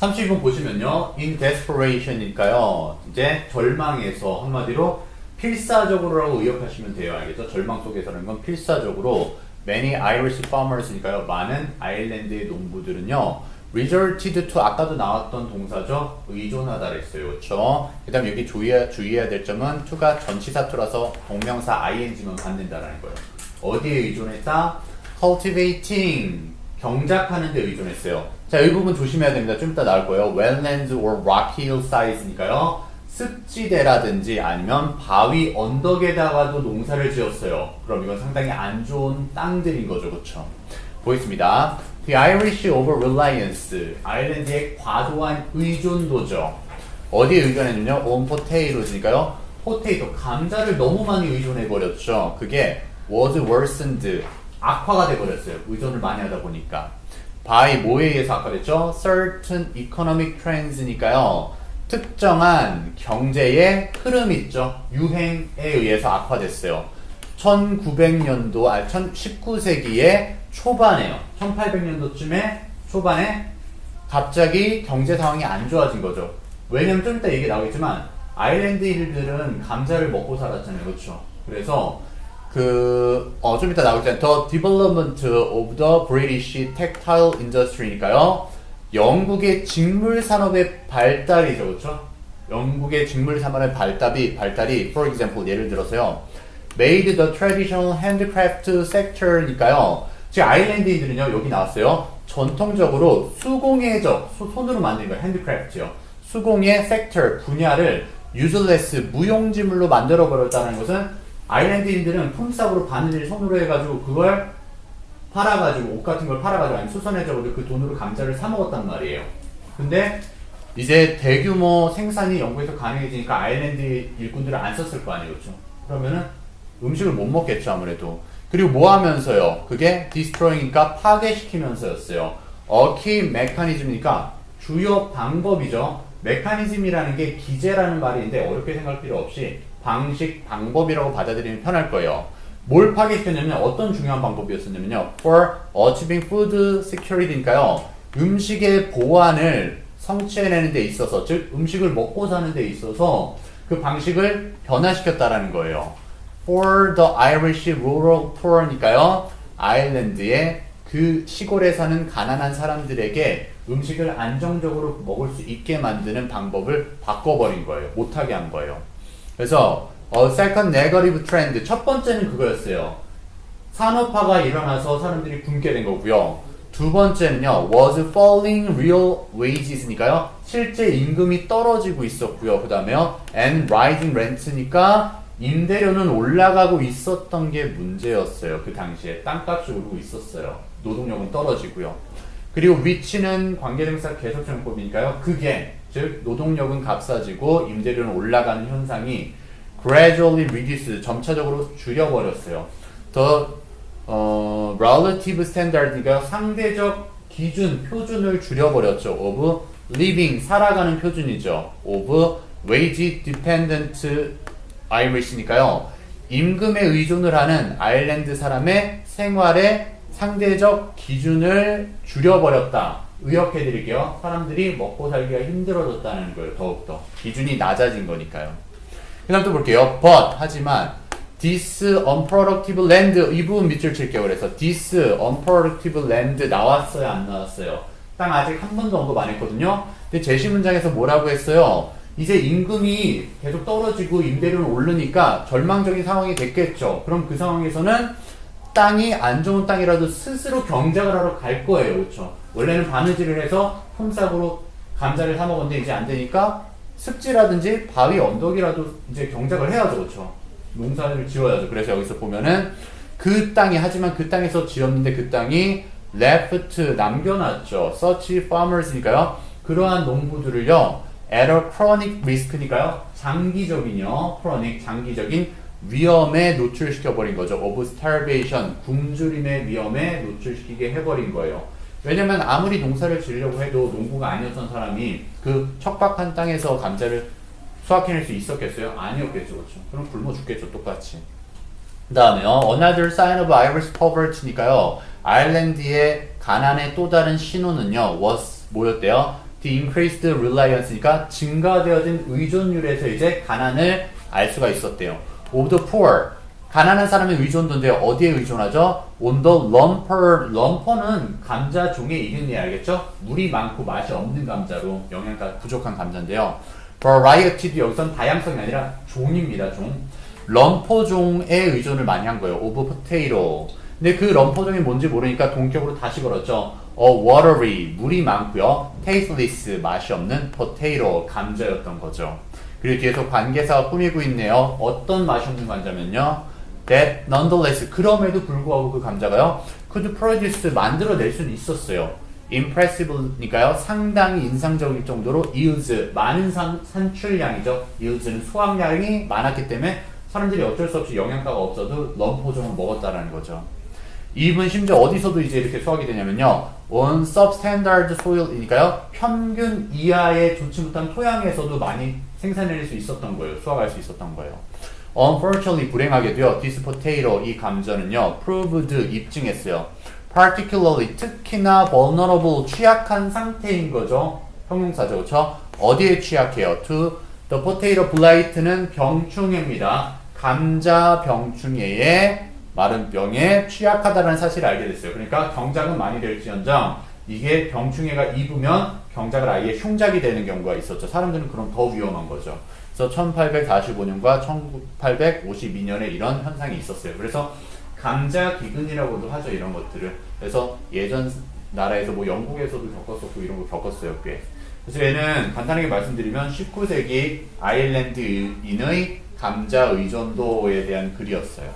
32번 보시면요. in desperation이니까요. 이제 절망에서 한마디로 필사적으로라고 의역하시면 돼요. 알겠죠? 절망 속에서는 건 필사적으로 many Irish farmers니까요. 많은 아일랜드의 농부들은요. resorted to 아까도 나왔던 동사죠. 의존하다 그랬어요. 그렇죠? 그다음 여기 주의해야, 주의해야 될 점은 to가 전치사 to라서 동명사 ing만 받는다라는 거예요. 어디에 의존했다? cultivating 경작하는 데 의존했어요. 자, 이 부분 조심해야 됩니다. 좀 이따 나올 거예요. wetlands or rocky hillsides니까요. 습지대라든지 아니면 바위 언덕에다가도 농사를 지었어요. 그럼 이건 상당히 안 좋은 땅들인 거죠. 그렇죠? 보겠습니다. The Irish over-reliance, 아일랜드의 과도한 의존도죠. 어디에 의존했냐면 on potatoes니까요. 포테이토, 감자를 너무 많이 의존해버렸죠. 그게 was worsened, 악화가 돼버렸어요. 의존을 많이 하다 보니까. By 뭐에 의해서 악화됐죠? certain economic trends니까요. 특정한 경제의 흐름 있죠. 유행에 의해서 악화됐어요. 1900년도, 아, 19세기의 초반에요. 1800년도쯤에 초반에 갑자기 경제 상황이 안 좋아진 거죠. 왜냐면 좀 이따 얘기 나오겠지만 아일랜드 일들은 감자를 먹고 살았잖아요. 그렇죠? 그래서 그, 어, 좀 이따 나오겠지만 The development of the British textile industry니까요. 영국의 직물 산업의 발달이죠. 그렇죠? 영국의 직물 산업의 발달이, 발달이, for example, 예를 들어서요. made the traditional handicraft sector니까요. 지금 아일랜드인들은요, 여기 나왔어요. 전통적으로 수공예죠. 소- 손으로 만든 거, 핸드크래프트요. 수공예 섹터, 분야를 useless, 무용지물로 만들어버렸다는 것은 아일랜드인들은 품삯으로 바느질 손으로 해가지고 그걸 팔아가지고 옷 같은 걸 팔아가지고 아니면 수선해져가지고 그 돈으로 감자를 사 먹었단 말이에요. 근데 이제 대규모 생산이 영국에서 가능해지니까 아일랜드 일꾼들을 안 썼을 거 아니에요, 그렇죠? 그러면은 음식을 못 먹겠죠, 아무래도. 그리고 뭐 하면서요? 그게 destroying이니까 파괴시키면서였어요. 어키 메커니즘이니까 주요 방법이죠. 메커니즘이라는 게 기제라는 말인데 어렵게 생각할 필요 없이 방식, 방법이라고 받아들이면 편할 거예요. 뭘 파괴시켰냐면 어떤 중요한 방법이었었냐면요. For achieving food security니까요. 음식의 보안을 성취해내는 데 있어서 즉 음식을 먹고 사는 데 있어서 그 방식을 변화시켰다라는 거예요. For the Irish rural poor니까요. 아일랜드의 그 시골에 사는 가난한 사람들에게 음식을 안정적으로 먹을 수 있게 만드는 방법을 바꿔버린 거예요. 못하게 한 거예요. 그래서 어, second negative 첫 번째는 그거였어요. 산업화가 일어나서 사람들이 굶게 된 거고요. 두 번째는요, was falling real wages니까요. 실제 임금이 떨어지고 있었고요. 그 다음에요, and rising rent니까 임대료는 올라가고 있었던 게 문제였어요. 그 당시에 땅값이 오르고 있었어요. 노동력은 떨어지고요. 그리고 위치는 관계대명사 계속정법이니까요. 그게 즉 노동력은 값싸지고 임대료는 올라가는 현상이 gradually reduce 점차적으로 줄여버렸어요. 더 어, relative standard니까 상대적 기준 표준을 줄여버렸죠. of living 살아가는 표준이죠. of wage dependent Irish니까요. 임금에 의존을 하는 아일랜드 사람의 생활의 상대적 기준을 줄여버렸다. 의역해 드릴게요. 사람들이 먹고 살기가 힘들어졌다는 거예요. 더욱더. 기준이 낮아진 거니까요. 그 다음 또 볼게요. but, 하지만, this unproductive land, 이 부분 밑줄 칠게요. 그래서 this unproductive land 나왔어요? 안 나왔어요? 땅 아직 한 번도 언급 안 했거든요. 근데 제시 문장에서 뭐라고 했어요? 이제 임금이 계속 떨어지고 임대료는 오르니까 절망적인 상황이 됐겠죠. 그럼 그 상황에서는 땅이 안 좋은 땅이라도 스스로 경작을 하러 갈 거예요. 그렇죠? 원래는 바느질을 해서 품삯으로 감자를 사 먹었는데 이제 안 되니까 습지라든지 바위 언덕이라도 이제 경작을 해야죠. 그렇죠? 농사를 지어야죠. 그래서 여기서 보면은 그 땅이 하지만 그 땅에서 지었는데 그 땅이 left 남겨놨죠. such farmers니까요. 그러한 농부들을요. at a chronic risk니까요. 장기적인요. chronic 장기적인 위험에 노출시켜 버린 거죠. of starvation 굶주림의 위험에 노출시키게 해버린 거예요. 왜냐면 아무리 농사를 지으려고 해도 농부가 아니었던 사람이 그 척박한 땅에서 감자를 수확해낼 수 있었겠어요? 아니었겠죠, 그렇죠? 그럼 굶어 죽겠죠, 똑같이. 그 다음에요. Another sign of Irish poverty니까요. 아일랜드의 가난의 또 다른 신호는요. was 뭐였대요? the increased reliance니까 증가되어진 의존율에서 이제 가난을 알 수가 있었대요. of the poor 가난한 사람의 의존도인데 어디에 의존하죠? on the lumper lumper는 감자 종에 이름이 알겠죠? 물이 많고 맛이 없는 감자로 영양가 부족한 감자인데요. variety도 여기선 다양성이 아니라 종입니다. 종. 럼퍼종에 의존을 많이 한 거예요. of potato. 근데 그 럼퍼종이 뭔지 모르니까 동격으로 다시 걸었죠. 어, watery, 물이 많고요. tasteless, 맛이 없는 potato, 감자였던 거죠. 그리고 뒤에서 관계사가 꾸미고 있네요. 어떤 맛이 없는 감자면요. That nonetheless, 그럼에도 불구하고 그 감자가요. could produce, 만들어낼 수는 있었어요. impressively니까요. 상당히 인상적일 정도로 yields, 많은 산, 산출량이죠. yields는 수확량이 많았기 때문에 사람들이 어쩔 수 없이 영양가가 없어도 럼포종을 먹었다라는 거죠. 이분 심지어 어디서도 이제 이렇게 수확이 되냐면요. on substandard soil이니까요. 평균 이하의 좋지 못한 토양에서도 많이 생산해낼 수 있었던 거예요. 수확할 수 있었던 거예요. Unfortunately 불행하게도요. This potato 이 감자는요. proved 입증했어요. Particularly 특히나 vulnerable 취약한 상태인 거죠. 형용사죠, 그렇죠? 어디에 취약해요? To the potato blight는 병충해입니다. 감자 병충해의 마른 병에 취약하다는 사실을 알게 됐어요. 그러니까 경작은 많이 될지언정 이게 병충해가 입으면 경작을 아예 흉작이 되는 경우가 있었죠. 사람들은 그럼 더 위험한 거죠. 그래서 1845년과 1852년에 이런 현상이 있었어요. 그래서 감자 기근이라고도 하죠. 이런 것들을. 그래서 예전 나라에서 뭐 영국에서도 겪었었고 이런 거 겪었어요. 꽤. 그래서 얘는 간단하게 말씀드리면 19세기 아일랜드인의 감자 의존도에 대한 글이었어요.